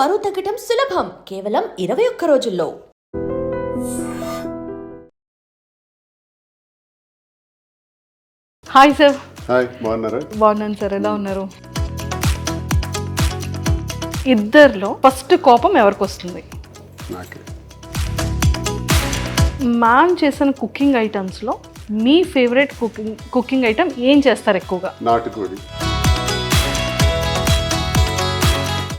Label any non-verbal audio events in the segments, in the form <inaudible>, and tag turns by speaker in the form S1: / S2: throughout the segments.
S1: బరువు తగ్గటం సులభం. కేవలం ఇరవై ఒక్క రోజుల్లో.
S2: Hi sir.
S3: హాయ్ బాగున్నారా?
S2: బాగున్నాను సార్. ఎలా ఉన్నారు? ఇద్దరిలో ఫస్ట్ కోపం ఎవరికి వస్తుంది?
S3: నాకే.
S2: మ్యామ్ చేసిన కుకింగ్ ఐటమ్స్లో మీ ఫేవరెట్ కుకింగ్ కుకింగ్ ఐటమ్ ఏం చేస్తారు ఎక్కువగా?
S3: నాటుకోడి.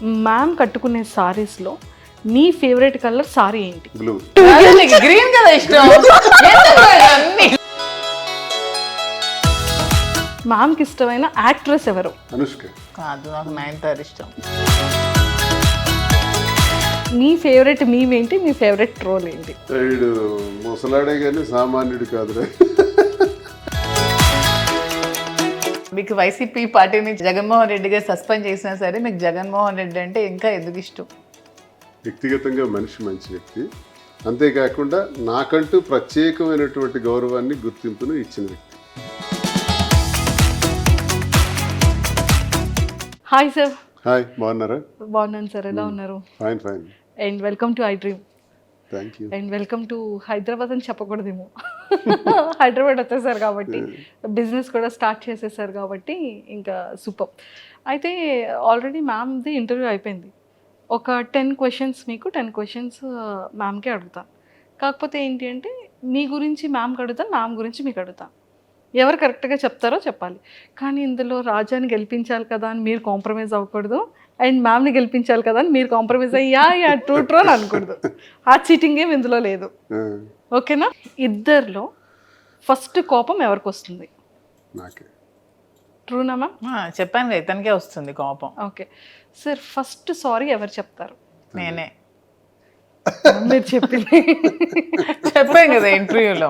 S2: మ్యామ్ కట్టుకునే సారీస్లో మీ ఫేవరెట్ కలర్ సారీ ఏంటి?
S3: బ్లూ
S4: గ్రీన్ కదా ఇష్టం.
S2: మ్యామ్కి ఇష్టమైన యాక్ట్రెస్ ఎవరు?
S3: అనుష్క.
S4: కాదు నాకు నైన్తార్ ఇష్టం.
S2: మీ ఫేవరెట్ మీమ్ ఏంటి? మీ ఫేవరెట్ ట్రోల్ ఏంటి?
S3: వీడు ముసలాడే కానీ సామాన్యుడు కాదురా.
S4: మీకు వైసీపీ పార్టీని జగన్మోహన్ రెడ్డి గారు సస్పెండ్ చేసినా సరే మీకు జగన్మోహన్ రెడ్డి అంటే ఇంకా ఎందుకు ఇష్టం?
S3: వ్యక్తిగతంగా మనిషి మంచి వ్యక్తి. అంతేకాకుండా నాకంటూ ప్రత్యేకమైనటువంటి గౌరవాన్ని గుర్తింపును ఇచ్చిన వ్యక్తి.
S2: Hi sir.
S3: హాయ్ బాగున్నారా?
S2: బాగున్నాను సార్ ఎలా ఉన్నారు?
S3: Fine fine.
S2: And welcome to I dream.
S3: Thank you
S2: and welcome to Hyderabad అని చెప్పకూడదేమో. హైదరాబాద్ వచ్చేసారు కాబట్టి బిజినెస్ కూడా స్టార్ట్ చేసేసారు కాబట్టి ఇంకా సూపర్ అయితే ఆల్రెడీ మ్యామ్ది ఇంటర్వ్యూ అయిపోయింది. ఒక టెన్ క్వశ్చన్స్ మీకు టెన్ క్వశ్చన్స్ మ్యామ్కే అడుగుతాను కాకపోతే ఏంటి అంటే మీ గురించి మ్యామ్కి అడుగుతాను మ్యామ్ గురించి మీకు అడుగుతాను ఎవరు కరెక్ట్గా చెప్తారో చెప్పాలి. కానీ ఇందులో రాజాని గెలిపించాలి కదా అని మీరు కాంప్రమైజ్ అవ్వకూడదు. అండ్ మ్యామ్ని గెలిపించాలి కదా అని మీరు కాంప్రమైజ్ అయ్యా యా ట్రూ ట్రూ అని అనకూడదు. <laughs> ఆ చీటింగ్ ఏం ఇందులో లేదు. ఓకేనా? ఇద్దరిలో ఫస్ట్ కోపం ఎవరికి వస్తుంది?
S3: నాకే.
S2: ట్రూనా మ్యామ్
S4: చెప్పాను కదా ఇతనికే వస్తుంది కోపం.
S2: ఓకే. సార్ ఫస్ట్ సారీ ఎవరు చెప్తారు?
S4: నేనే.
S2: మీరు చెప్పింది.
S4: చెప్పాను కదా ఇంటర్వ్యూలో.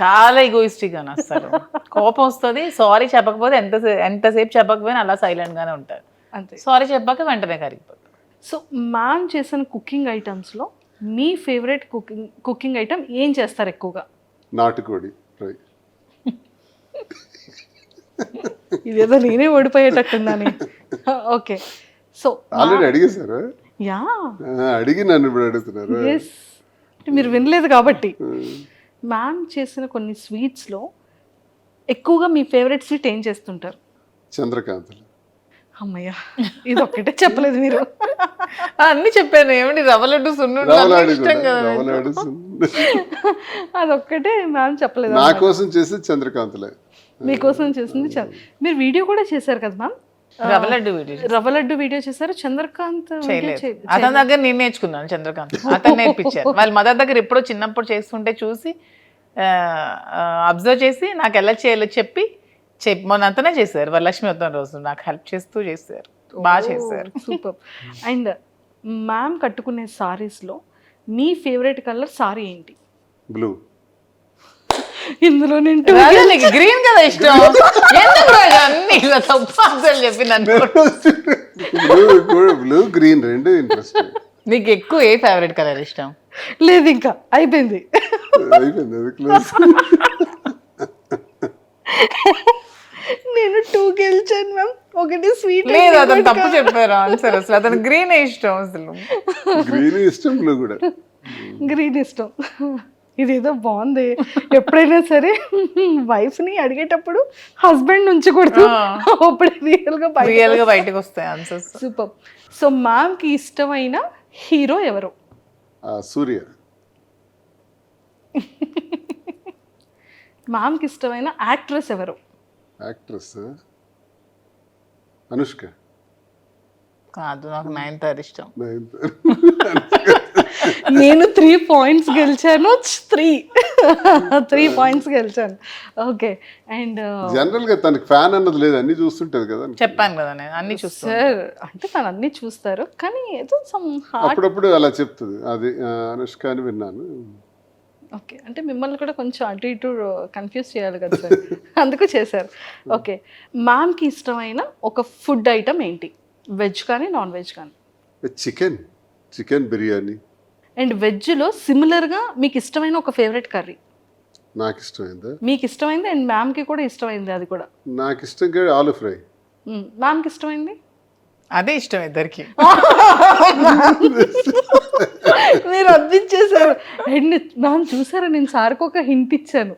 S4: చాలా ఈగోయిస్టిక్ అని వస్తారు కోపం వస్తుంది సారీ చెప్పకపోతే ఎంత ఎంతసేపు చెప్పకపోయినా అలా సైలెంట్ గానే ఉంటారు.
S2: అంతే.
S4: సారీ చెప్పాక వెంటనే కరిగిపోతారు.
S2: సో మ్యామ్ చేసిన కుకింగ్ ఐటమ్స్లో మీ ఫేవరెట్ కుకింగ్ కుకింగ్ ఐటమ్ ఏం చేస్తారు ఎక్కువగా?
S3: నాటుకోడి ఫ్రై.
S2: ఇదేదో నేనే ఓడిపోయేటట్టుందని ఓకే. సో
S3: ఆల్రెడీ అడిగేశారు?
S2: యా.
S3: అడిగి నన్ను ఇప్పుడు అడుగుతున్నారు.
S2: ఎస్ మీరు వినలేదు కాబట్టి. మ్యామ్ చేసిన కొన్ని స్వీట్స్లో ఎక్కువగా మీ ఫేవరెట్ స్వీట్ ఏం చేస్తుంటారు?
S3: చంద్రకాంతలు.
S4: అమ్మయ్య
S2: ఇది ఒక్కటే చెప్పలేదు మీరు.
S4: అన్ని చెప్పాను ఏమిటి రవ్వ లడ్డు.
S3: రవలాడు
S2: అదొక్కటే మ్యామ్ చెప్పలేదు
S3: నా కోసం చేసి చంద్రకాంతలే.
S2: మీకోసం చేసింది మీరు వీడియో కూడా చేశారు కదా మ్యామ్
S4: రవ్వ లడ్డు వీడియో
S2: రవ్వ లడ్డు వీడియో చేశారు చంద్రకాంత్
S4: అతని దగ్గర నేను నేర్చుకున్నాను చంద్రకాంత్. అతను నేర్పించారు. వాళ్ళ మదర్ దగ్గర ఎప్పుడో చిన్నప్పుడు చేస్తుంటే చూసి అబ్జర్వ్ చేసి నాకు ఎలా చేయాలో చెప్పి చెప్పి మొన్న అంతనే చేశారు వరలక్ష్మి వద్దం రోజు నాకు హెల్ప్ చేస్తూ చేశారు. బాగా చేశారు.
S2: సూపర్. అండ్ మ్యామ్ కట్టుకునే సారీస్లో మీ ఫేవరెట్ కలర్ సారీ ఏంటి?
S3: బ్లూ
S2: ఇందులో నేను
S4: గ్రీన్ కదా ఇష్టం? ఎందుకు అన్ని తప్పు
S3: బ్లూ బ్లూ గ్రీన్ రెండు ఇంట్రెస్ట్
S4: నీకు ఎక్కువ ఏ ఫేవరెట్ కలర్ ఇష్టం?
S2: లేదు ఇంకా. అయిపోయింది.
S3: అయిపోయింది అది క్లోజ్ <laughs>
S2: నేను టూ గెలిచాను మ్యామ్ ఒకటి స్వీట్
S4: లేదు అతను తప్పు చెప్పారు ఆన్సర్ అసలు. అతను గ్రీన్ ఇష్టం అసలు.
S3: గ్రీన్ ఇష్టం బ్లూ కూడా.
S2: గ్రీన్ ఇష్టం. ఇదేదో బాగుంది. ఎప్పుడైనా సరే wife ని అడిగేటప్పుడు హస్బెండ్ నుంచి కొడుతూ అప్పుడు
S4: బయటకు వస్తాయి. ఆన్సర్స్
S2: సూపర్ సో మ్యామ్కి ఇష్టమైన హీరో ఎవరు?
S3: సూర్య. <laughs>
S2: మ్యామ్కి ఇష్టమైన యాక్ట్రెస్ ఎవరు?
S3: యాక్ట్రెస్ అనుష్క
S4: కాదు నాకు నైన్తార్ ఇష్టం. <laughs>
S2: నేను త్రీ పాయింట్స్ గెలిచాను త్రీ త్రీ పాయింట్స్ గెలిచాను. ఓకే అండ్
S3: జనరల్గా తనకి ఫ్యాన్ అన్నది లేదు అన్ని చూస్తుంటది కదా
S4: చెప్పాను కదా నేను అన్ని చూస్తాను.
S2: సార్ అంటే తను అన్ని చూస్తారు కానీ ఏదో సమ్
S3: అప్పుడప్పుడు అలా చెప్తుంది. అది అనుష్క అని విన్నాను.
S2: ఓకే. అంటే మిమ్మల్ని కూడా కొంచెం అటు ఇటు కన్ఫ్యూజ్ చేయాలి కదా సార్. <laughs> అందుకు చేశారు. ఓకే. మ్యామ్కి ఇష్టమైన ఒక ఫుడ్ ఐటమ్ ఏంటి? వెజ్ కానీ నాన్ వెజ్ కానీ?
S3: చికెన్. చికెన్ బిర్యానీ.
S2: అండ్ వెజ్లో సిమిలర్గా మీకు ఇష్టమైన ఒక ఫేవరెట్ కర్రీ?
S3: నాకు ఇష్టమైందా
S2: మీకు ఇష్టమైంది అండ్ మ్యామ్కి కూడా ఇష్టమైంది అది కూడా?
S3: నాకు ఇష్టంగా ఆలు ఫ్రై.
S2: మ్యామ్కి ఇష్టమైంది?
S4: అదే ఇష్టం ఇద్దరికి.
S2: మీరు అందించేశారు అండ్ మ్యామ్ చూసారా నేను సార్కి ఒక హింట్ ఇచ్చాను.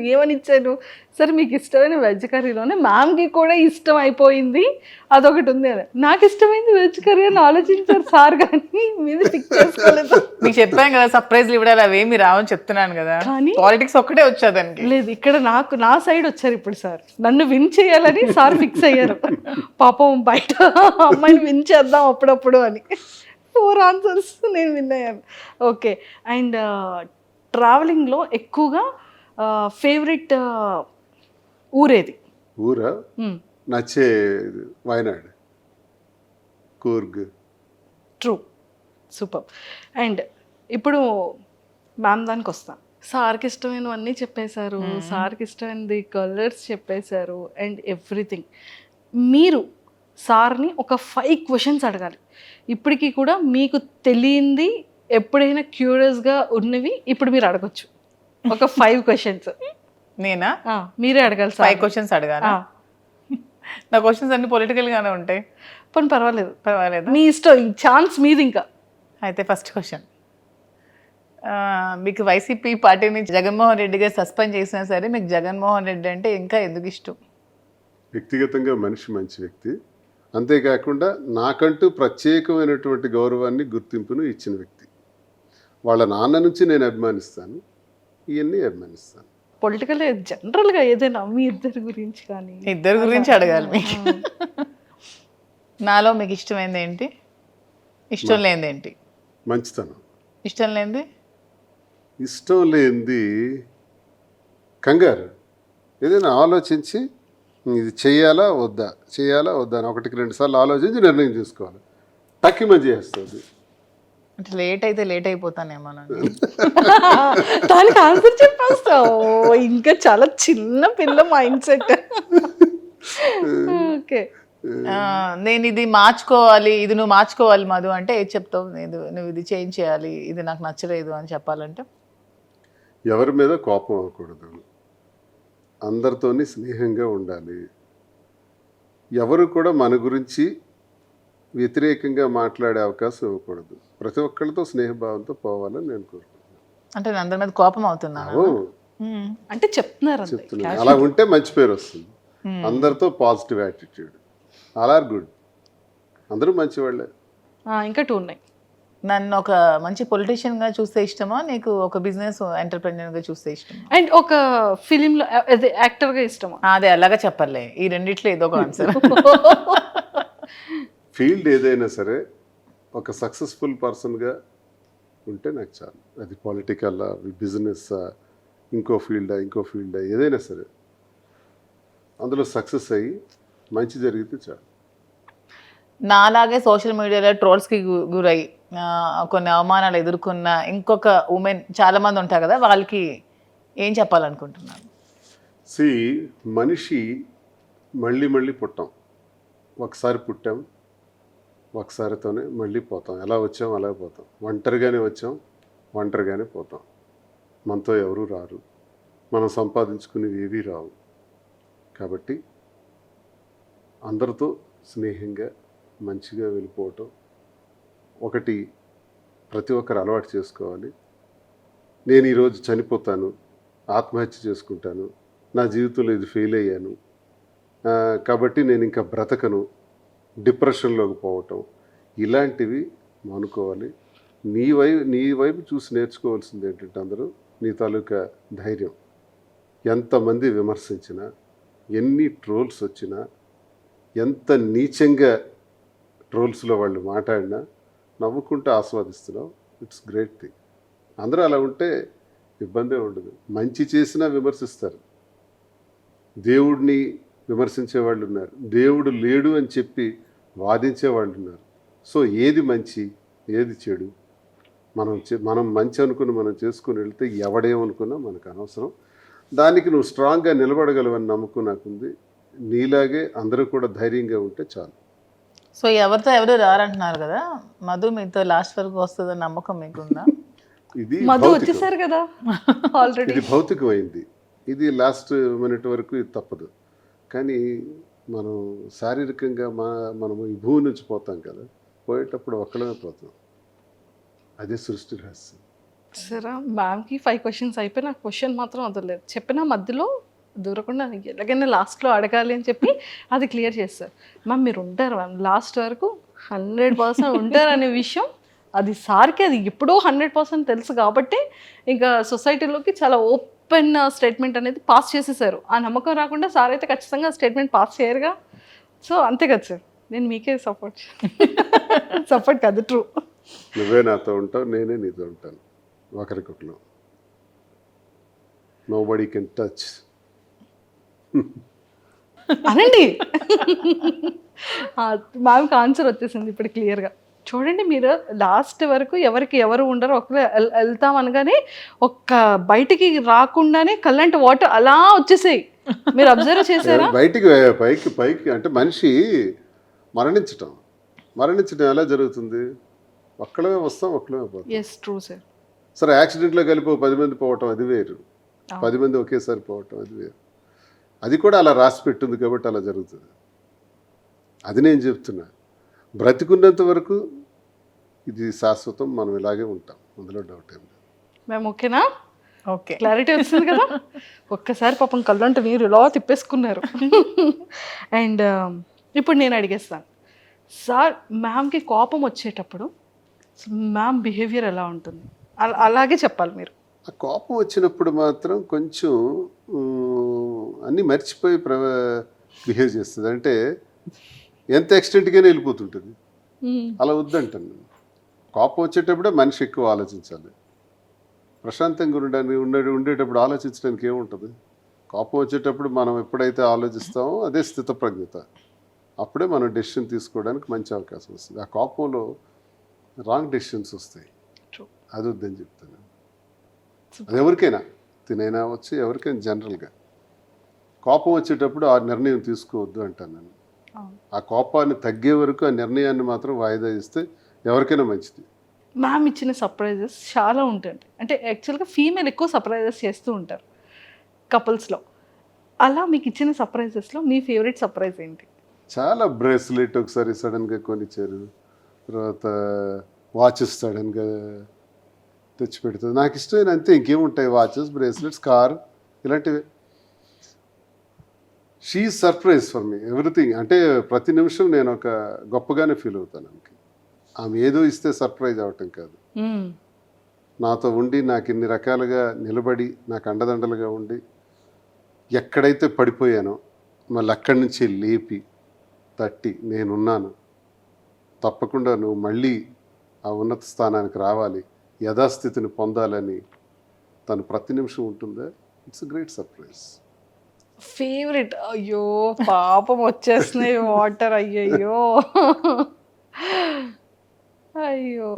S2: ఏమని ఇచ్చాను సరే మీకు ఇష్టమైన వెజ్ కర్రీలోనే మ్యామ్కి కూడా ఇష్టం అయిపోయింది అదొకటి ఉంది అని. నాకు ఇష్టమైంది వెజ్ కర్రీ అని ఆలోచించారు సార్ కానీ మీది పిక్ చేసుకోలేదు.
S4: మీకు చెప్పాను కదా సర్ప్రైజ్లు ఇవ్వడాలి అవేమి రావని చెప్తున్నాను కదా.
S2: కానీ-
S4: పాలిటిక్స్ ఒక్కటే వచ్చా దానికి?
S2: లేదు ఇక్కడ నాకు నా సైడ్ వచ్చారు ఇప్పుడు సార్. నన్ను విన్ చేయాలని సార్ ఫిక్స్ అయ్యారు. పాపం బయట అమ్మాయిని విన్ చేద్దాం అప్పుడప్పుడు అని. ఫోర్ ఆన్సర్స్ నేను విన్ అయ్యాను. ఓకే అండ్ ట్రావెలింగ్లో ఎక్కువగా ఫేవరెట్ ఊరేది?
S3: ఊరా? నచ్చే Wayanad. Coorg.
S2: True super and ఇప్పుడు మ్యామ్ దానికి వస్తాం. సార్కి ఇష్టమైనవన్నీ చెప్పేశారు సార్కి ఇష్టమైనది కలర్స్ చెప్పేశారు అండ్ ఎవ్రీథింగ్ మీరు సార్ని ఒక ఫైవ్ క్వశ్చన్స్ అడగాలి. ఇప్పటికీ కూడా మీకు తెలియంది ఎప్పుడైనా క్యూరియస్గా ఉన్నవి ఇప్పుడు మీరు అడగొచ్చు. ఒక ఫైవ్ క్వశ్చన్స్
S4: నేనా?
S2: మీరే అడగాలి
S4: ఫైవ్ క్వశ్చన్స్ అడగాను నా క్వశ్చన్స్ అన్ని పొలిటికల్ గానే ఉంటాయి.
S2: పని పర్వాలేదు.
S4: పర్వాలేదు?
S2: మీ ఇష్టం ఛాన్స్ మీది ఇంకా.
S4: అయితే ఫస్ట్ క్వశ్చన్ మీకు వైసీపీ పార్టీని జగన్మోహన్ రెడ్డి గారు సస్పెండ్ చేసినా సరే మీకు జగన్మోహన్ రెడ్డి అంటే ఇంకా ఎందుకు ఇష్టం?
S3: వ్యక్తిగతంగా మనిషి మంచి వ్యక్తి. అంతేకాకుండా నాకంటూ ప్రత్యేకమైనటువంటి గౌరవాన్ని గుర్తింపును ఇచ్చిన వ్యక్తి. వాళ్ళ నాన్న నుంచి నేను అభిమానిస్తాను. ఇవన్నీ అభిమానిస్తాను.
S2: పొలిటికల్ జనరల్గా ఏదైనా మీ ఇద్దరి గురించి కానీ
S4: ఇద్దరు గురించి అడగాలి మీకు. నాలో మీకు ఇష్టమైంది ఏంటి? ఇష్టం లేనిది ఏంటి?
S3: మంచితనం.
S4: ఇష్టం లేనిది?
S3: ఇష్టం లేనిది కంగారు. ఏదైనా ఆలోచించి ఇది చేయాలా వద్దా? చేయాలా వద్దా అని ఒకటికి రెండు సార్లు ఆలోచించి నిర్ణయం తీసుకోవాలి. టక్కిమని చేస్తుంది
S4: అంటే లేట్ అయితే లేట్ అయిపోతానేమోనండి <laughs>
S2: దానికి ఆన్సర్ చెప్పేస్తావు ఇంకా చాలా చిన్న పిల్ల మైండ్ సెట్ ఓకే.
S4: ఆ, నేను ఇది మార్చుకోవాలి ఇది నువ్వు మార్చుకోవాలి మధు అంటే ఏది చెప్తావు? నేను నువ్వు ఇది చేంజ్ చేయాలి ఇది నాకు నచ్చలేదు అని చెప్పాలంటే?
S3: ఎవరి మీద కోపం అవ్వకూడదు. అందరితోని స్నేహంగా ఉండాలి. ఎవరు కూడా మన గురించి వ్యతిరేకంగా మాట్లాడే అవకాశం ఇవ్వకూడదు. ప్రతి ఒక్కరితో స్నేహభావంతో పోవాలని నేను కోరుకుంటున్నాను.
S4: అంటే నేను అందరి మీద కోపం అవుతున్నాను?
S2: అంటే చెప్తున్నారు అంతే
S3: చెప్తున్నాను అలా ఉంటే మంచి పేరు వస్తుంది. అందరితో పాజిటివ్ యాటిట్యూడ్. అలా గుడ్. అందరూ మంచివాళ్ళే
S2: ఆ, ఇంకా టూ ఉన్నాయి.
S4: నన్ను ఒక మంచి పొలిటీషియన్గా చూస్తే ఇష్టమా? నీకు ఒక బిజినెస్ ఎంటర్ప్రెన్యూర్గా చూస్తే ఇష్టమా?
S2: అండ్ ఒక ఫిలింలో అదే యాక్టర్గా ఇష్టమా?
S4: ఆ, అదే అలాగా చెప్పలే. ఈ రెండిట్లో ఏదో ఒక ఆన్సర్. <laughs>
S3: ఫీల్డ్ ఏదైనా సరే ఒక సక్సెస్ఫుల్ పర్సన్గా ఉంటే నాకు చాలు. అది పొలిటికల్ బిజినెస్ ఇంకో ఫీల్డా ఇంకో ఫీల్డా ఏదైనా సరే. అందులో సక్సెస్ అయ్యి మంచి జరిగితే చాలు.
S4: నాలాగే సోషల్ మీడియాలో ట్రోల్స్కి గురై కొన్ని అవమానాలు ఎదుర్కొన్న ఇంకొక ఉమెన్ చాలా మంది ఉంటారు కదా వాళ్ళకి ఏం చెప్పాలనుకుంటున్నాను
S3: సి మనిషి మళ్ళీ మళ్ళీ పుట్టాం. ఒకసారి పుట్టాం ఒకసారితోనే మళ్ళీ పోతాం. ఎలా వచ్చాం అలా పోతాం. ఒంటరిగానే వచ్చాం ఒంటరిగానే పోతాం. మనతో ఎవరూ రారు. మనం సంపాదించుకునేవి ఏవీ రావు. కాబట్టి అందరితో స్నేహంగా మంచిగా వెళ్ళిపోవటం ఒకటి ప్రతి ఒక్కరు అలవాటు చేసుకోవాలి. నేను ఈరోజు చనిపోతాను ఆత్మహత్య చేసుకుంటాను నా జీవితంలో ఇది ఫెయిల్ అయ్యాను కాబట్టి నేను ఇంకా బ్రతకను డిప్రెషన్లోకి పోవటం. ఇలాంటివి అనుకోవాలి నీ వైపు నీ వైపు చూసి నేర్చుకోవాల్సింది ఏంటంటే అందరూ నీ తాలూకా ధైర్యం. ఎంతమంది విమర్శించినా ఎన్ని ట్రోల్స్ వచ్చినా ఎంత నీచంగా ట్రోల్స్లో వాళ్ళు మాట్లాడినా నవ్వుకుంటూ ఆస్వాదిస్తున్నావు. It's great thing. అందరూ అలా ఉంటే ఇబ్బందే ఉండదు. మంచి చేసినా విమర్శిస్తారు. దేవుడిని విమర్శించే వాళ్ళు ఉన్నారు దేవుడు లేడు అని చెప్పి వాదించే వాళ్ళు ఉన్నారు సో ఏది మంచి ఏది చెడు? మనం చే- మనం మంచి అనుకుని మనం చేసుకుని వెళ్తే ఎవడేమనుకున్నా మనకు అనవసరం. దానికి నువ్వు స్ట్రాంగ్గా నిలబడగలవని నమ్మకం నాకుంది. నీలాగే అందరూ కూడా ధైర్యంగా ఉంటే చాలు.
S4: సో ఎవరితో ఎవరు రారంటున్నారు కదా? మధు మీతో లాస్ట్ వరకు వస్తుందని నమ్మకం మీకుందా? <laughs>
S3: ఇది
S2: మధు. వచ్చేసారు కదా <laughs> ఆల్రెడీ
S3: ఇది భౌతికమైంది. ఇది లాస్ట్ మినిట్ వరకు ఇది తప్పదు. కానీ మనం శారీరకంగా మా మనము ఈ భూమి నుంచి పోతాం కదా పోయేటప్పుడు ఒక్కలమే పోతాం. అదే సృష్టి రహస్యం.
S2: సరే మ్యామ్కి ఫైవ్ క్వశ్చన్స్ అయిపోయి నాకు క్వశ్చన్ మాత్రం వదలలేదు. చెప్పిన మధ్యలో దూరకుండా ఎలాగైనా లాస్ట్లో అడగాలి అని చెప్పి అది క్లియర్ చేస్తారు. మ్యామ్ మీరు ఉంటారు? మ్యామ్ లాస్ట్ వరకు హండ్రెడ్ పర్సెంట్ ఉంటారు అనే విషయం అది సార్కి అది ఎప్పుడో హండ్రెడ్ పర్సెంట్ తెలుసు కాబట్టి ఇంకా సొసైటీలోకి చాలా ఓప్ ఓపెన్ స్టేట్మెంట్ అనేది పాస్ చేసేసారు. ఆ నమ్మకం రాకుండా సార్ అయితే ఖచ్చితంగా స్టేట్మెంట్ పాస్ చేయరుగా. సో అంతే కదా సార్. నేను మీకే సపోర్ట్ సపోర్ట్ కాదు ట్రూ
S3: నువ్వే నాతో ఉంటావు నేనే నీతో ఉంటాను. ఒకరికొకరు. నో బడీ కెన్ టచ్
S2: అనండి మ్యామ్కి ఆన్సర్ వచ్చేసింది ఇప్పుడు క్లియర్గా చూడండి మీరు లాస్ట్ వరకు ఎవరికి ఎవరు ఉండరు ఒకరు వెళ్తాం అనగానే ఒక్క బయటికి రాకుండానే కల్లంటి వాటర్ అలా వచ్చేసాయి. మీరు అబ్జర్వ్ చేశారా? <laughs>
S3: బయటికి పైకి పైకి అంటే మనిషి మరణించటం. మరణించడం ఎలా జరుగుతుంది? ఒక్కడమే వస్తాం ఒక్కడమే పోతాం.
S2: ఎస్ ట్రూ సార్
S3: సరే యాక్సిడెంట్లో కలిపి పది మంది పోవటం అది వేరు. పది మంది ఒకేసారి పోవటం అది వేరు. అది కూడా అలా రాసి పెట్టింది కాబట్టి అలా జరుగుతుంది. అది నేను చెప్తున్నా. బ్రతికున్నంత వరకు ఇది శాశ్వతం మనం ఇలాగే ఉంటాం. అందులో డౌట్ ఏం లేదు.
S2: మేము ఓకేనా
S4: ఓకే
S2: క్లారిటీ వచ్చింది కదా? <laughs> ఒక్కసారి పాపం కళ్ళంట మీరు ఇలా తిప్పేసుకున్నారు. <laughs> అండ్ ఇప్పుడు నేను అడిగేస్తాను. సార్ మ్యామ్కి కోపం వచ్చేటప్పుడు మ్యామ్ బిహేవియర్ ఎలా ఉంటుంది? అలా- అలాగే చెప్పాలి మీరు.
S3: ఆ కోపం వచ్చినప్పుడు మాత్రం కొంచెం అన్నీ మర్చిపోయి ప్ర బిహేవ్ చేస్తుంది. అంటే ఎంత ఎక్స్టెంట్గానే వెళ్ళిపోతుంటుంది. అలా వద్దంటాను నేను. కోపం వచ్చేటప్పుడే మనిషి ఎక్కువ ఆలోచించాలి. ప్రశాంతంగా ఉండడానికి ఉండే ఉండేటప్పుడు ఆలోచించడానికి ఏముంటుంది? కోపం వచ్చేటప్పుడు మనం ఎప్పుడైతే ఆలోచిస్తామో అదే స్థితప్రజ్ఞత. అప్పుడే మనం డెసిషన్ తీసుకోవడానికి మంచి అవకాశం వస్తుంది. ఆ కోపంలో రాంగ్ డెసిషన్స్ వస్తాయి. అది వద్దని చెప్తాను. అది ఎవరికైనా తినైనా వచ్చి ఎవరికైనా జనరల్గా కోపం వచ్చేటప్పుడు ఆ నిర్ణయం తీసుకోవద్దు అంటాను నేను. ఆ కోపాన్ని తగ్గే వరకు ఆ నిర్ణయాన్ని మాత్రం వాయిదా ఇస్తే ఎవరికైనా మంచిది.
S2: మ్యామ్ ఇచ్చిన సర్ప్రైజెస్ చాలా ఉంటాయి అంటే యాక్చువల్గా ఫీమేల్ ఎక్కువ సర్ప్రైజెస్ చేస్తూ ఉంటారు కపుల్స్లో అలా మీకు ఇచ్చిన సర్ప్రైజెస్లో మీ ఫేవరెట్ సర్ప్రైజ్ ఏంటి?
S3: చాలా బ్రేస్లెట్ ఒకసారి సడన్గా కొనిచ్చారు. తర్వాత వాచెస్ సడన్గా తెచ్చి పెడుతుంది నాకు ఇష్టమైన అంతే ఇంకేముంటాయి? వాచెస్ బ్రేస్లెట్స్ కార్ ఇలాంటివి. She surprise for me everything అంటే ప్రతి నిమిషం నేను ఒక గొప్పగానే ఫీల్ అవుతాను ఆమెకి. ఆమె ఏదో ఇస్తే సర్ప్రైజ్ అవటం కాదు.
S2: మ్మ్.
S3: నాతో ఉండి నాకు ఇన్ని రకాలుగా నిలబడి నాకు అండదండలుగా ఉండి ఎక్కడైతే పడిపోయానో మళ్ళీ అక్కడి నుంచి లేపి తట్టి నేనున్నాను. తప్పకుండా నువ్వు మళ్ళీ ఆ ఉన్నత స్థానానికి రావాలి. యథాస్థితిని పొందాలని తను ప్రతి నిమిషం ఉంటుందా? ఇట్స్ గ్రేట్ సర్ప్రైజ్
S2: ఫేవరెట్ అయ్యో పాపం వచ్చేస్తున్నాయి వాటర్ అయ్యయ్యో. అయ్యో.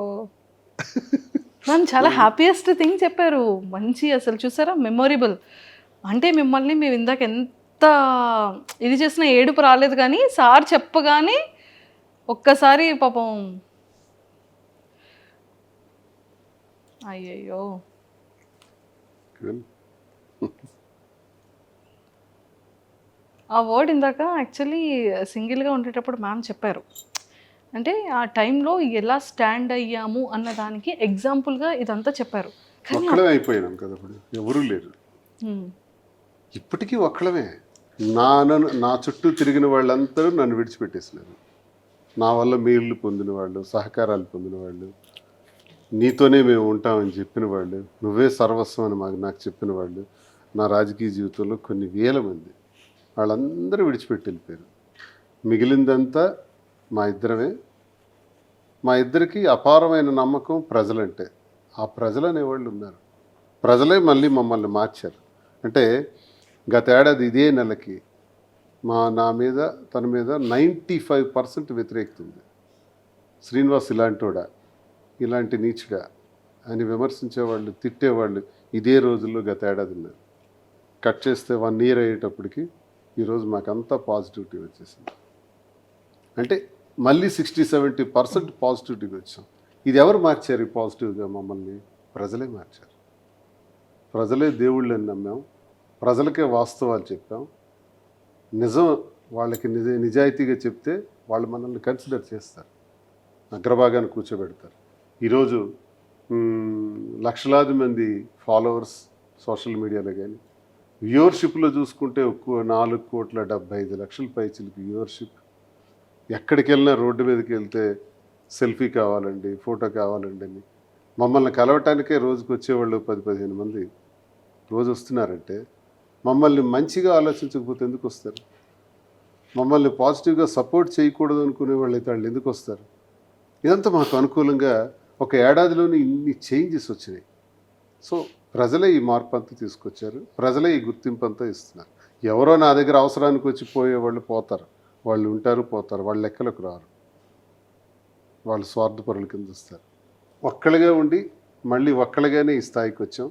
S2: మ్యామ్ చాలా హ్యాపీయెస్ట్ థింగ్ చెప్పారు. మంచి అసలు చూసారా? మెమొరబుల్ అంటే మిమ్మల్ని మేము ఇందాక ఎంత ఇది చేసిన ఏడుపు రాలేదు కానీ సార్ చెప్పగానే ఒక్కసారి పాపం అయ్యయ్యో. ఆ వర్డ్ ఇందాక యాక్చువల్లీ సింగిల్గా ఉండేటప్పుడు మ్యామ్ చెప్పారు. అంటే ఆ టైంలో ఎలా స్టాండ్ అయ్యాము అన్న దానికి ఎగ్జాంపుల్గా ఇదంతా చెప్పారు.
S3: ఒక్కడమే అయిపోయినాం కదా ఇప్పుడు. ఎవరూ లేరు. ఇప్పటికీ ఒక్కడమే. నా నన్ను నా చుట్టూ తిరిగిన వాళ్ళందరూ నన్ను విడిచిపెట్టేసినారు. నా వల్ల మేళ్ళు పొందిన వాళ్ళు సహకారాలు పొందిన వాళ్ళు నీతోనే మేము ఉంటామని చెప్పిన వాళ్ళు నువ్వే సర్వస్వం అని మాకు నాకు చెప్పిన వాళ్ళు నా రాజకీయ జీవితంలో కొన్ని వేల మంది. వాళ్ళందరూ విడిచిపెట్టి వెళ్ళిపోయారు. మిగిలిందంతా మా ఇద్దరమే. మా ఇద్దరికి అపారమైన నమ్మకం ప్రజలంటే. ఆ ప్రజలు అనేవాళ్ళు ఉన్నారు. ప్రజలే మళ్ళీ మమ్మల్ని మార్చారు. అంటే గతేడాది ఇదే నెలకి మా నా మీద తన మీద నైంటీ ఫైవ్ పర్సెంట్ వ్యతిరేకత ఉంది. శ్రీనివాస్ ఇలాంటోడా? ఇలాంటి నీచుడా? అని విమర్శించేవాళ్ళు తిట్టేవాళ్ళు ఇదే రోజుల్లో గత ఏడాది ఉన్నారు కట్ చేస్తే వన్ ఇయర్ అయ్యేటప్పటికి ఈరోజు మాకంతా పాజిటివిటీ వచ్చేసింది. అంటే మళ్ళీ సిక్స్టీ సెవెంటీ పర్సెంట్ పాజిటివిటీకి వచ్చాం. ఇది ఎవరు మార్చారు ఈ పాజిటివ్గా మమ్మల్ని? ప్రజలే మార్చారు. ప్రజలే దేవుళ్ళని నమ్మాం. ప్రజలకే వాస్తవాలు చెప్పాం. నిజం వాళ్ళకి నిజ నిజాయితీగా చెప్తే వాళ్ళు మనల్ని కన్సిడర్ చేస్తారు. అగ్రభాగాన్ని కూర్చోబెడతారు. ఈరోజు లక్షలాది మంది ఫాలోవర్స్ సోషల్ మీడియాలో కానీ వ్యూవర్షిప్లో చూసుకుంటే ఒక్క నాలుగు కోట్ల డెబ్బై ఐదు లక్షల పైచిలకి వ్యూవర్షిప్. ఎక్కడికి వెళ్ళినా రోడ్డు మీదకి వెళ్తే సెల్ఫీ కావాలండి ఫోటో కావాలండి అని. మమ్మల్ని కలవటానికే రోజుకు వచ్చేవాళ్ళు పది పదిహేను మంది. రోజు వస్తున్నారంటే మమ్మల్ని మంచిగా ఆలోచించకపోతే ఎందుకు వస్తారు? మమ్మల్ని పాజిటివ్గా సపోర్ట్ చేయకూడదు అనుకునే వాళ్ళు అయితే వాళ్ళు ఎందుకు వస్తారు? ఇదంతా మాకు అనుకూలంగా ఒక ఏడాదిలోనే ఇన్ని చేంజెస్ వచ్చినాయి. సో ప్రజలే ఈ మార్పు అంతా తీసుకొచ్చారు. ప్రజలే ఈ గుర్తింపు అంతా ఇస్తున్నారు. ఎవరో నా దగ్గర అవసరానికి వచ్చి పోయే వాళ్ళు పోతారు. వాళ్ళు ఉంటారు పోతారు. వాళ్ళ లెక్కలకు రారు. వాళ్ళు స్వార్థపరుల కింద వస్తారు. ఒక్కళ్ళగా ఉండి మళ్ళీ ఒక్కళ్ళగానే ఈ స్థాయికి వచ్చాం.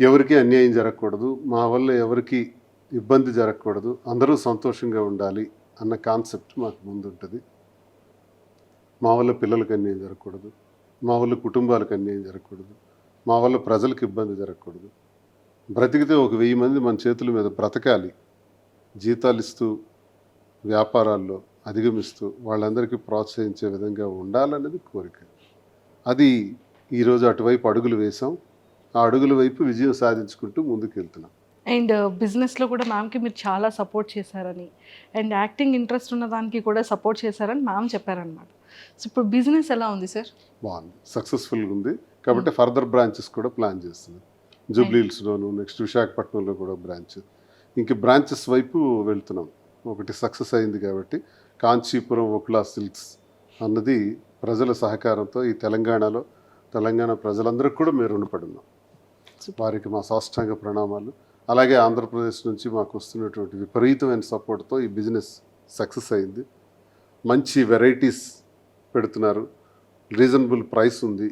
S3: ఎవరికి అన్యాయం జరగకూడదు. మా వల్ల ఎవరికి ఇబ్బంది జరగకూడదు. అందరూ సంతోషంగా ఉండాలి అన్న కాన్సెప్ట్ మాకు ముందు ఉంటుంది మా వల్ల పిల్లలకు అన్యాయం జరగకూడదు. మా వల్ల కుటుంబాలకు అన్యాయం జరగకూడదు. మా వల్ల ప్రజలకు ఇబ్బంది జరగకూడదు. బ్రతికితే ఒక వెయ్యి మంది మన చేతుల మీద బ్రతకాలి. జీతాలు ఇస్తూ వ్యాపారాల్లో అధిగమిస్తూ వాళ్ళందరికీ ప్రోత్సహించే విధంగా ఉండాలన్నది కోరిక. అది ఈరోజు అటువైపు అడుగులు వేసాం ఆ అడుగుల వైపు విజయం సాధించుకుంటూ ముందుకు వెళ్తున్నాం
S2: అండ్ బిజినెస్లో కూడా మ్యామ్కి మీరు చాలా సపోర్ట్ చేశారని అండ్ యాక్టింగ్ ఇంట్రెస్ట్ ఉన్న దానికి కూడా సపోర్ట్ చేశారని మ్యామ్ చెప్పారనమాట సో ఇప్పుడు బిజినెస్ ఎలా ఉంది సార్?
S3: బాగుంది. సక్సెస్ఫుల్గా ఉంది. కాబట్టి ఫర్దర్ బ్రాంచెస్ కూడా ప్లాన్ చేస్తున్నాం జూబ్లీ హిల్స్లోను నెక్స్ట్ విశాఖపట్నంలో కూడా బ్రాంచ్ ఇంక బ్రాంచెస్ వైపు వెళ్తున్నాం. ఒకటి సక్సెస్ అయింది కాబట్టి కాంచీపురం ఒక్లా సిల్క్స్ అన్నది ప్రజల సహకారంతో ఈ తెలంగాణలో తెలంగాణ ప్రజలందరికీ కూడా మేము రుణపడి ఉన్నాం. వారికి మా సాష్టాంగ ప్రణామాలు. అలాగే ఆంధ్రప్రదేశ్ నుంచి మాకు వస్తున్నటువంటి విపరీతమైన సపోర్ట్తో ఈ బిజినెస్ సక్సెస్ అయింది. మంచి వెరైటీస్ పెడుతున్నారు. రీజనబుల్ ప్రైస్ ఉంది.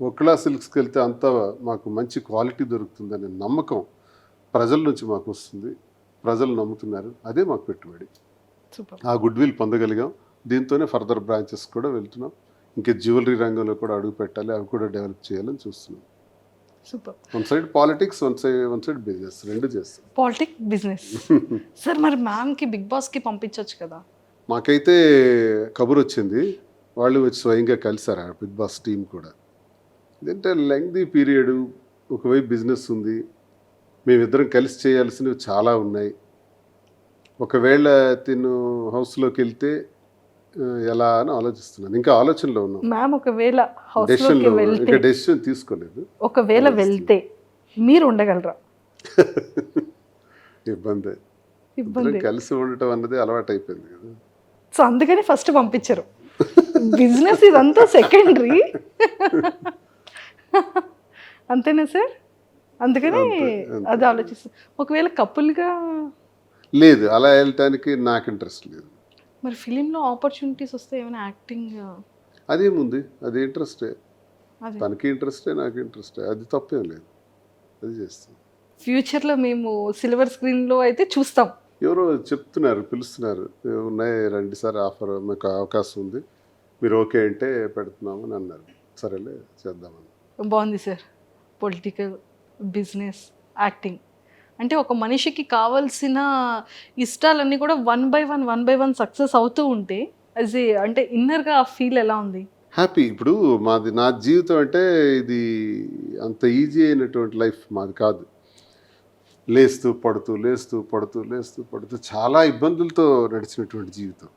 S3: ఒక్లా సిల్క్స్కి వెళ్తే అంతా మాకు మంచి క్వాలిటీ దొరుకుతుందనే నమ్మకం ప్రజల నుంచి మాకు వస్తుంది. ప్రజలు నమ్ముతున్నారు. అదే మాకు పెట్టుబడి. ఆ గుడ్ విల్ పొందగలిగాం. దీంతోనే ఫర్దర్ బ్రాంచెస్ కూడా వెళ్తున్నాం. ఇంకా జ్యువెలరీ రంగంలో కూడా అడుగు పెట్టాలి. అవి కూడా డెవలప్ చేయాలని చూస్తున్నాం.
S2: Super.
S3: One side politics one side one side business. రెండు చేస్తాం.
S2: Politic business. <laughs> సార్ మరి మ్యామ్కి బిగ్ బాస్కి పంపించవచ్చు కదా?
S3: మాకైతే కబుర్ వచ్చింది వాళ్ళు వచ్చి స్వయంగా కలిసారు. బిగ్ బాస్ టీం కూడా. ఇదంటే లెంగ్దీ పీరియడ్ ఒకవైపు బిజినెస్ ఉంది మేమిద్దరం కలిసి చేయాల్సినవి చాలా ఉన్నాయి. ఒకవేళ తిను హౌస్లోకి వెళ్తే ఎలా అని ఆలోచిస్తున్నాను. ఇంకా ఆలోచనలో ఉన్నాం.
S2: మ్యామ్ ఒకవేళ
S3: డెసిషన్లో ఇంకా డెసిషన్ తీసుకోలేదు.
S2: ఒకవేళ వెళ్తే మీరు ఉండగలరా? <laughs>
S3: ఇబ్బంది.
S2: ఇబ్బంది.
S3: ఇద్దరం కలిసి ఉండటం అన్నది అలవాటు అయిపోయింది కదా.
S2: సో అందుకని ఫస్ట్ పంపించరు. బిజినెస్ ఇదంతా సెకండరీ. <laughs> అంతేనా సార్? అందుకని. అది ఆలోచిస్తాం. ఒకవేళ కపుల్గా
S3: లేదు అలా వెళ్ళటానికి నాకు ఇంట్రెస్ట్ లేదు.
S2: మరి ఫిలింలో ఆపర్చునిటీస్ వస్తే ఏమైనా యాక్టింగ్?
S3: అదేముంది? అది ఇంట్రెస్టే. తనకి ఇంట్రెస్టే నాకు ఇంట్రెస్టే. అది తప్పేం లేదు. అది చేస్తాం.
S2: ఫ్యూచర్లో మేము సిల్వర్ స్క్రీన్లో అయితే చూస్తాం.
S3: ఎవరో చెప్తున్నారు పిలుస్తున్నారు. "ఏ ఉన్నాయి రండి సార్ ఆఫర్ మీకు అవకాశం ఉంది. మీరు ఓకే అంటే పెడుతున్నాము అని అన్నారు. సరేలే చేద్దామని.
S2: బాగుంది సార్. పొలిటికల్ బిజినెస్ యాక్టింగ్ అంటే ఒక మనిషికి కావాల్సిన ఇష్టాలన్నీ కూడా one by one one by one success అవుతూ ఉంటే అది ఏ అంటే ఇన్నర్గా ఆ ఫీల్ ఎలా ఉంది?
S3: హ్యాపీ ఇప్పుడు మాది నా జీవితం అంటే ఇది అంత ఈజీ అయినటువంటి లైఫ్ మాది కాదు. లేస్తూ పడుతూ లేస్తూ పడుతూ లేస్తూ పడుతూ చాలా ఇబ్బందులతో నడిచినటువంటి జీవితం.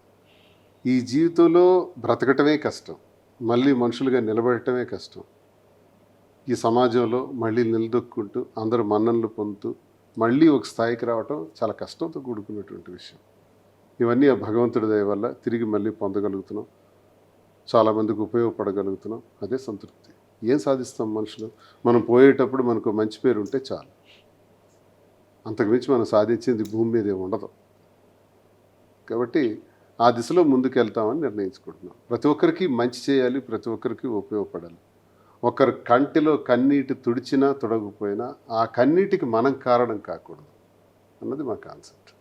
S3: ఈ జీవితంలో బ్రతకటమే కష్టం. మళ్ళీ మనుషులుగా నిలబడటమే కష్టం. ఈ సమాజంలో మళ్ళీ నిలదొక్కుంటూ అందరూ మన్ననలు పొందుతూ మళ్ళీ ఒక స్థాయికి రావటం చాలా కష్టంతో కూడుకున్నటువంటి విషయం. ఇవన్నీ ఆ భగవంతుడి దయ వల్ల తిరిగి మళ్ళీ పొందగలుగుతున్నాం. చాలామందికి ఉపయోగపడగలుగుతున్నాం. అదే సంతృప్తి. ఏం సాధిస్తాం మనుషులు? మనం పోయేటప్పుడు మనకు మంచి పేరు ఉంటే చాలు. అంతకుమించి మనం సాధించింది భూమి మీద ఉండదు. కాబట్టి ఆ దిశలో ముందుకు వెళ్తామని నిర్ణయించుకుంటున్నాం. ప్రతి ఒక్కరికి మంచి చేయాలి ప్రతి ఒక్కరికి ఉపయోగపడాలి. ఒకరి కంటిలో కన్నీటి తుడిచినా తుడగపోయినా ఆ కన్నీటికి మనం కారణం కాకూడదు అన్నది మా కాన్సెప్ట్.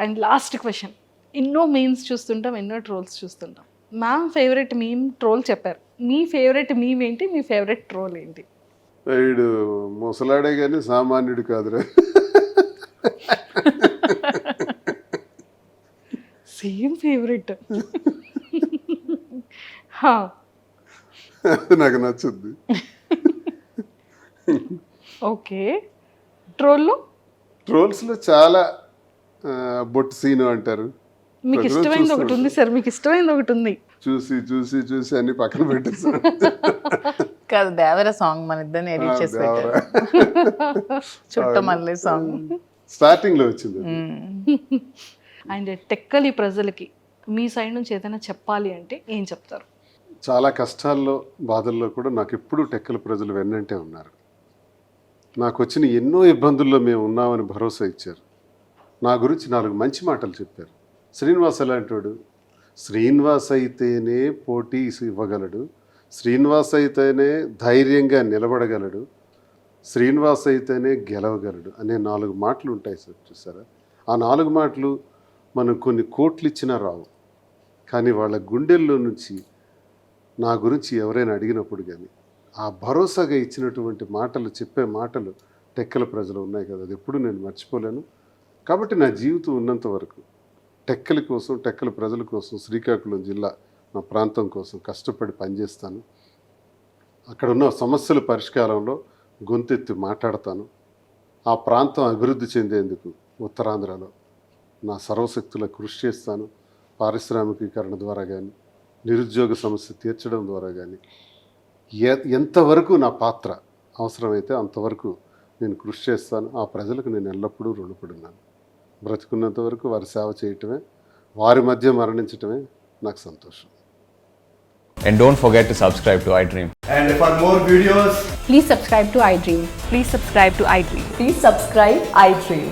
S2: And last question. ఎన్నో మీమ్స్ చూస్తుంటాం ఎన్నో ట్రోల్స్ చూస్తుంటాం. మ్యామ్ ఫేవరెట్ మీమ్ ట్రోల్ చెప్పారు. మీ ఫేవరెట్ మీమ్ ఏంటి? మీ ఫేవరెట్ ట్రోల్ ఏంటి?
S3: వీడు ముసలాడే కానీ సామాన్యుడు కాదురా. <laughs>
S2: సేమ్ ఫేవరెట్ <laughs>
S3: అది <laughs> నాకు నచ్చుద్ది.
S2: ఓకే. ట్రోల్లో
S3: ట్రోల్స్లో చాలా బొట్టు సీను అంటారు.
S2: మీకు ఇష్టమైనది ఒకటి ఉంది సార్ మీకు ఇష్టమైనది ఒకటి ఉంది.
S3: చూసి చూసి చూసి అన్ని పక్కన పెట్టేసాను
S4: కాదు దేవర సాంగ్ మన ఇద్దరిని ఎడిట్ చేసి పెట్టారు. చుట్ట మళ్ళీ సాంగ్.
S3: స్టార్టింగ్లో వచ్చింది.
S2: అండ్ టెక్కలి ప్రజలకి మీ సైడ్ నుంచి ఏదైనా చెప్పాలి అంటే ఏం చెప్తారు?
S3: చాలా కష్టాల్లో బాధల్లో కూడా నాకు ఎప్పుడూ టెక్కల ప్రజలు వెన్నంటే ఉన్నారు. నాకు వచ్చిన ఎన్నో ఇబ్బందుల్లో మేము ఉన్నామని భరోసా ఇచ్చారు. నా గురించి నాలుగు మంచి మాటలు చెప్పారు. శ్రీనివాస్ ఎలాంటివాడు శ్రీనివాస్ అయితేనే పోటీ ఇవ్వగలడు. శ్రీనివాస్ అయితేనే ధైర్యంగా నిలబడగలడు. శ్రీనివాస్ అయితేనే గెలవగలడు అనే నాలుగు మాటలు ఉంటాయి సార్ చూసారా? ఆ నాలుగు మాటలు మనం కొన్ని కోట్లు ఇచ్చినా రావు. కానీ వాళ్ళ గుండెల్లో నుంచి నా గురించి ఎవరైనా అడిగినప్పుడు కానీ ఆ భరోసాగా ఇచ్చినటువంటి మాటలు చెప్పే మాటలు టెక్కల ప్రజలు ఉన్నాయి కదా అది ఎప్పుడు నేను మర్చిపోలేను. కాబట్టి నా జీవితం ఉన్నంత వరకు టెక్కల కోసం టెక్కల ప్రజల కోసం శ్రీకాకుళం జిల్లా నా ప్రాంతం కోసం కష్టపడి పనిచేస్తాను. అక్కడ ఉన్న సమస్యల పరిష్కారంలో గొంతెత్తి మాట్లాడతాను. ఆ ప్రాంతం అభివృద్ధి చెందేందుకు ఉత్తరాంధ్రలో నా సర్వశక్తుల కృషి చేస్తాను. పారిశ్రామికీకరణ ద్వారా కానీ నిరుద్యోగ సమస్య తీర్చడం ద్వారా కానీ ఎంతవరకు నా పాత్ర అవసరమైతే అంతవరకు నేను కృషి చేస్తాను ఆ ప్రజలకు నేను ఎల్లప్పుడూ రుణపడి ఉన్నాను బ్రతికున్నంత వరకు వారి సేవ చేయటమే వారి మధ్య మరణించటమే నాకు సంతోషం
S5: And don't forget to subscribe to iDream.
S6: And for more videos,
S7: Please subscribe to iDream.
S8: Please subscribe to iDream.
S1: Please subscribe iDream.